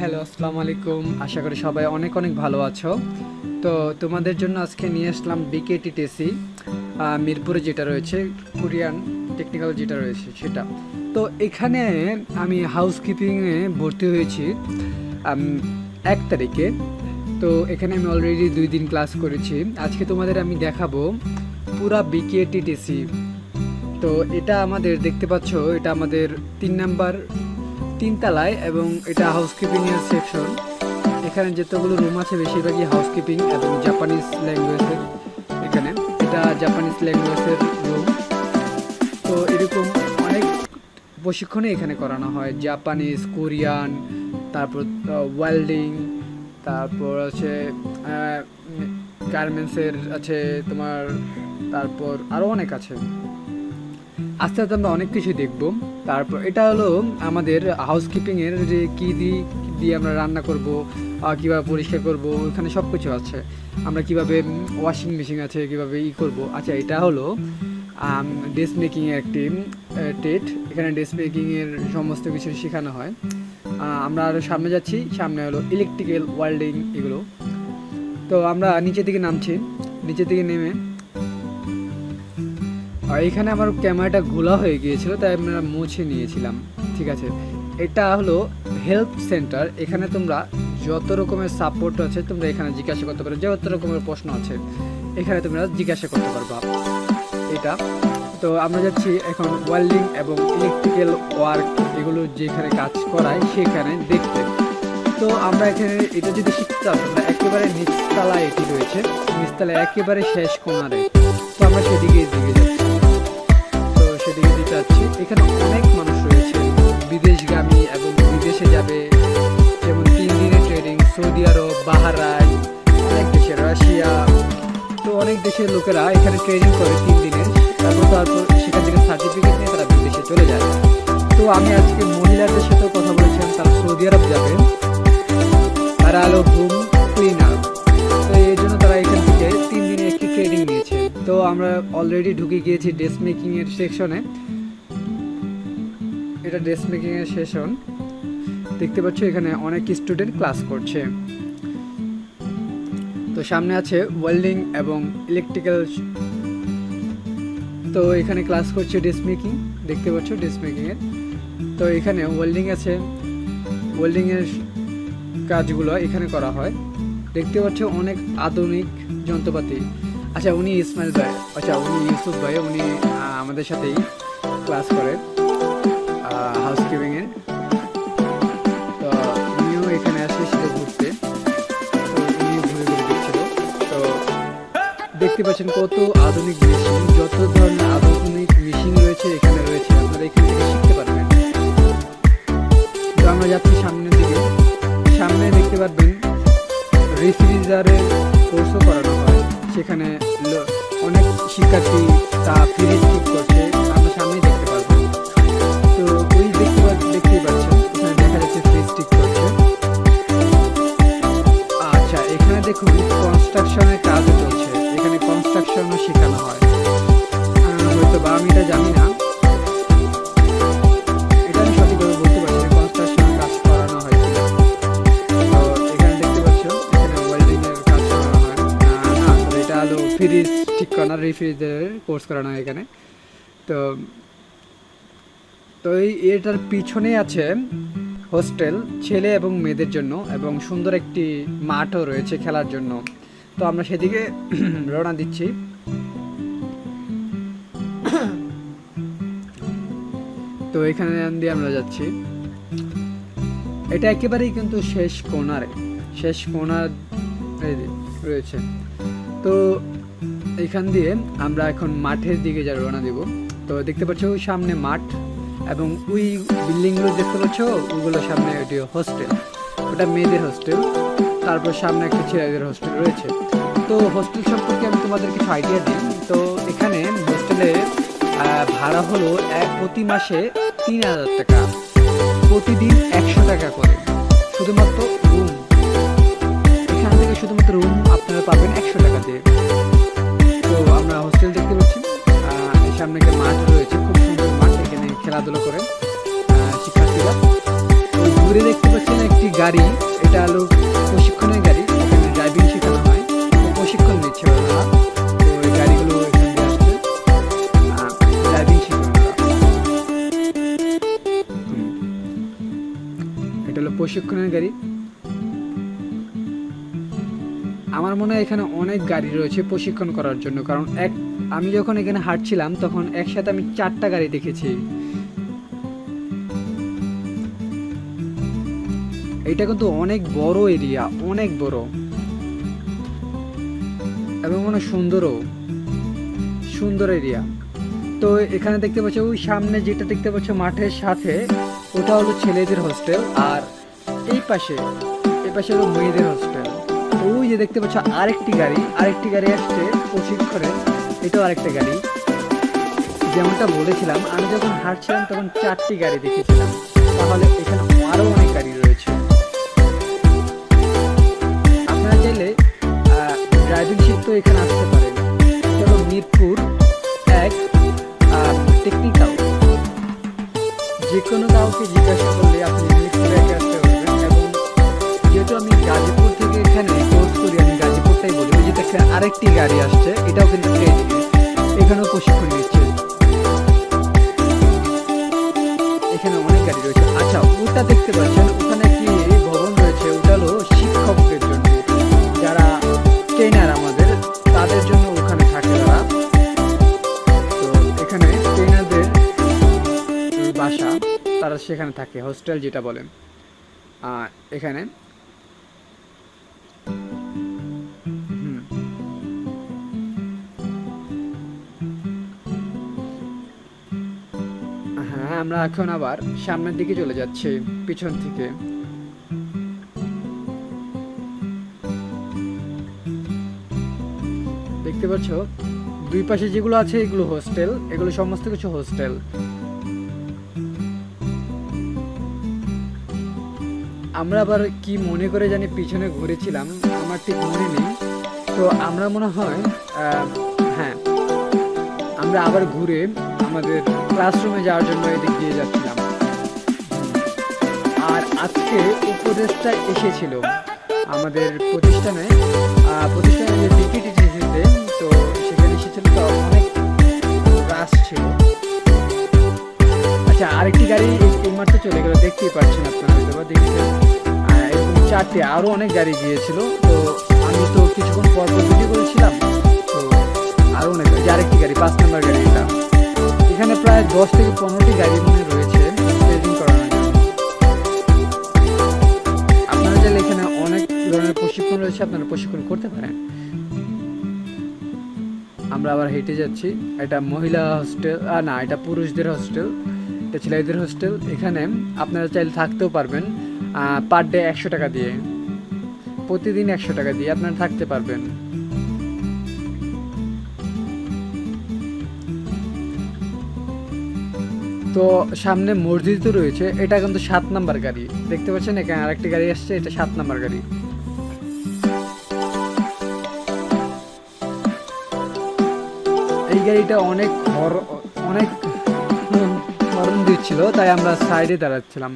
Hello আসসালামু আলাইকুম আশা করি সবাই অনেক অনেক ভালো আছো। তো তোমাদের জন্য আজকে নিয়ে আসলাম বিকেটিটিসি মিরপুরে যেটা রয়েছে, কোরিয়ান টেকনিক্যাল যেটা রয়েছে সেটা। তো এখানে আমি হাউসকিপিংয়ে ভর্তি হয়েছি এক তারিখে। তো এখানে আমি অলরেডি দুই দিন ক্লাস করেছি। আজকে তোমাদের আমি দেখাবো পুরা বিকেটিটিসি তো এটা আমাদের, দেখতে পাচ্ছ, এটা আমাদের তিন নাম্বার তিনতলায় এবং এটা হাউসকিপিং এর সেকশন এখানে যতগুলো রুম আছে, বেশিরভাগই হাউসকিপিং এবং জাপানিজ ল্যাঙ্গুয়েজের এখানে। এটা জাপানিজ ল্যাঙ্গুয়েজের রুম তো এরকম অনেক প্রশিক্ষণই এখানে করানো হয়। জাপানিজ কোরিয়ান তারপর ওয়েল্ডিং তারপর আছে গার্মেন্টসের আছে তোমার, তারপর আরও অনেক আছে। আস্তে আস্তে আমরা অনেক কিছু দেখব। তারপর এটা হলো আমাদের হাউসকিপিং এর যে কি দিয়ে দিয়ে আমরা রান্না করব কীভাবে পরিষ্কার করব, ওখানে সব কিছু আছে। আমরা কীভাবে ওয়াশিং মেশিন আছে, কীভাবে ই করব। আচ্ছা এটা হলো ড্রেস মেকিং এর একটি টেট। এখানে ড্রেস মেকিং এর সমস্ত কিছু শেখানো হয়। আমরা আরও সামনে যাচ্ছি। সামনে হলো ইলেকট্রিক্যাল ওয়েল্ডিং এগুলো। তো আমরা নিচের দিকে নামছি। নিচের দিকে নেমে আর এখানে আমার ক্যামেরাটা ঘোলা হয়ে গিয়েছিল, তাই আমরা মুছে নিয়েছিলাম। ঠিক আছে। এটা হলো হেল্প সেন্টার। এখানে তোমরা যত রকমের সাপোর্ট আছে, তোমরা এখানে জিজ্ঞাসা করতে পারো। যত রকমের প্রশ্ন আছে, এখানে তোমরা জিজ্ঞাসা করতে পারবা। এটা। তো আমরা যাচ্ছি এখন ওয়েল্ডিং এবং ইলেকট্রিক্যাল ওয়ার্ক এগুলো যেখানে কাজ করায়, সেখানে দেখতে। তো আমরা এখানে এটা যদি শিখতে চাও, তোমরা একেবারে নিচতলায় এটি রয়েছে। নিচতলায় একেবারে শেষ কোনারে তো আমরা সেদিকে দিকে যাচ্ছি। দেশের লোকেরা এখানে ট্রেনিং করে তিন দিনের তারপর তারপর সেখান থেকে সার্টিফিকেট নিয়ে তারা বিদেশে চলে যায়। তো আমি আজকে মহিলাদের সাথেও কথা বলেছিলাম তারা সৌদি আরব যাবে। তারা হলো হোম ক্লিনার তো এই জন্য তারা এখান থেকে তিন দিনে একটি ট্রেনিং নিয়েছে। তো আমরা অলরেডি ঢুকে গিয়েছি ড্রেস মেকিং এর সেকশনে এটা ড্রেস মেকিং এর সেশন দেখতে পাচ্ছ এখানে অনেক স্টুডেন্ট ক্লাস করছে। তো সামনে আছে ওয়েল্ডিং এবং ইলেকট্রিক্যাল তো এখানে ক্লাস করছে ড্রেস মেকিং দেখতে পাচ্ছ ড্রেস মেকিং এর। তো এখানে ওয়েল্ডিং আছে ওয়েল্ডিংয়ের কাজগুলো এখানে করা হয়। দেখতে পাচ্ছ অনেক আধুনিক যন্ত্রপাতি। আচ্ছা উনি ইসমাইল ভাই। আচ্ছা উনি ইউসুফ ভাই, উনি আমাদের সাথেই ক্লাস করে হাউস কিপিংয়ের দেখতে পাচ্ছেন কত আধুনিক মেশিন যত ধরনের আধুনিক মেশিন রয়েছে, এখানে রয়েছে। আপনারা এখান শিখতে পারবেন। তো আমরা যাচ্ছি সামনের দিকে। সামনে দেখতে পারবেন রেফ্রিজারের কোর্সও করানো হয়। সেখানে অনেক শিক্ষার্থী তা ফ্রিজ ঠিক করছে। আমরা সামনেই দেখতে পারব। তো ওই দেখতে পা- দেখতেই পাচ্ছেন, এখানে দেখা যাচ্ছে ফ্রিজ ঠিক করছে। আচ্ছা এখানে দেখুন কনস্ট্রাকশনের এখানে কনস্ট্রাকশনও শেখানো হয়। হয়তো বা আমি এটা জানি না। কাজ করানো হয় তো এখানে দেখতে এটা ফ্রিজ ঠিক করানো রেফ্রিজারের কোর্স করানো হয় এখানে। তো তো এই এটার পিছনেই আছে হোস্টেল ছেলে এবং মেয়েদের জন্য এবং সুন্দর একটি মাঠও রয়েছে খেলার জন্য। তো আমরা সেদিকে রওনা দিচ্ছি। তো এখানে দিয়ে আমরা যাচ্ছি। এটা একেবারেই কিন্তু শেষ কোনারে শেষ কোনার রয়েছে। তো এখান দিয়ে আমরা এখন মাঠের দিকে যা রওনা দিব, তো দেখতে পাচ্ছ সামনে মাঠ এবং ওই বিল্ডিংগুলো দেখতে পাচ্ছ? ওগুলো সামনে ওটি হোস্টেল ওটা মেয়েদের হোস্টেল তারপর সামনে একটা ছেলেদের হোস্টেল রয়েছে। তো হোস্টেল সম্পর্কে আমি তোমাদের কিছু আইডিয়া দিই। তো এখানে হোস্টেলে ভাড়া হলো এক প্রতি মাসে তিন হাজার টাকা। প্রতিদিন একশো টাকা করে। শুধুমাত্র রুম এখান থেকে শুধুমাত্র রুম আপনারা পাবেন একশো টাকা দিয়ে। তো আমরা হোস্টেল দেখতে পাচ্ছি। সামনে একটা মাঠ রয়েছে। খুব সুন্দর মাঠ এখানে খেলাধুলো করে আহ, শিক্ষার্থীরা। দূরে দেখতে পাচ্ছেন একটি গাড়ি। এটা হলো এটা হলো প্রশিক্ষণের গাড়ি। আমার মনে হয় এখানে অনেক গাড়ি রয়েছে প্রশিক্ষণ করার জন্য, কারণ এক, আমি যখন এখানে হাঁটছিলাম, তখন একসাথে আমি চারটা গাড়ি দেখেছি। এটা কিন্তু অনেক বড় এরিয়া, অনেক বড়। এবং অনেক সুন্দরও। সুন্দর এরিয়া। তো এখানে দেখতে পাচ্ছ, ওই সামনে যেটা দেখতে পাচ্ছ মাঠের সাথে ওটা হলো ছেলেদের হোস্টেল আর এই পাশে এই পাশে হলো মেয়েদের হোস্টেল ওই যে দেখতে পাচ্ছ আরেকটি গাড়ি আরেকটি গাড়ি আসছে প্রশিক্ষণে এটাও আরেকটা গাড়ি। যেমনটা বলেছিলাম, আমি যখন হাঁটছিলাম তখন চারটি গাড়ি দেখেছিলাম। তাহলে এখানে আরও অনেক গাড়ি রয়েছে। আপনারা চাইলে ড্রাইভিং শিখতেও এখানে আরেকটি গাড়ি আসছে, এটাও কিন্তু এখানেও প্রশিক্ষণ নিচ্ছে। এখানে অনেক গাড়ি রয়েছে। আচ্ছা ওটা দেখতে পাচ্ছেন, ওখানে একটি ভবন রয়েছে? ওটা হলো শিক্ষকদের জন্য। যারা ট্রেনার আমাদের, তাদের জন্য ওখানে থাকে তারা। তো এখানে ট্রেনারদের বাসা, তারা সেখানে থাকে হোস্টেল যেটা বলেন। আর এখানে হ্যাঁ আমরা এখন আবার সামনের দিকে চলে যাচ্ছি, পিছন থেকে। দেখতে পাচ্ছ? দুই পাশে যেগুলো আছে, এগুলো হোস্টেল, এগুলো সমস্ত কিছু হোস্টেল। আমরা আবার কি মনে করে জানি পিছনে ঘুরেছিলাম, আমার ঠিক মনে নেই। তো আমরা মনে হয় হ্যাঁ আমরা আবার ঘুরে আমাদের ক্লাসরুমে যাওয়ার জন্য এদিক দিয়ে যাচ্ছিলাম। আর আজকে উপদেশটা এসেছিল আমাদের প্রতিষ্ঠানে। প্রতিষ্ঠানে যে বিপিটিটিসিতে তো সেখানে এসেছিল তো অনেক রাশ ছিল। আচ্ছা আরেকটি গাড়ি এই- এই মাত্র চলে গেল, দেখতেই পাচ্ছেন আপনারা হয়তো বা এরকম চারটে আরও অনেক গাড়ি গিয়েছিল, তো আমি তো কিছুক্ষণ পর ভিডিও করেছিলাম, তো আরও অনেক যে আরেকটি গাড়ি, পাঁচ নাম্বার গাড়ি এটা এখানে প্রায় দশ থেকে পনেরোটি গাড়ি মনে রয়েছে জন্য। আপনারা চাইলে এখানে অনেক ধরনের প্রশিক্ষণ রয়েছে, আপনারা প্রশিক্ষণ করতে পারেন। আমরা আবার হেঁটে যাচ্ছি। এটা মহিলা হোস্টেল আর না, এটা পুরুষদের হোস্টেল এটা ছেলেদের হোস্টেল এখানে আপনারা চাইলে থাকতেও পারবেন পার ডে একশো টাকা দিয়ে। প্রতিদিন একশো টাকা দিয়ে আপনারা থাকতে পারবেন। তো সামনে মসজিদ তো রয়েছে, এটা কিন্তু সাত নাম্বার গাড়ি। দেখতে পাচ্ছেন, এখানে আরেকটি গাড়ি আসছে, এটা সাত নাম্বার গাড়ি। এই গাড়িটা অনেক অনেক হরন দিচ্ছিল, তাই আমরা সাইডে দাঁড়াচ্ছিলাম।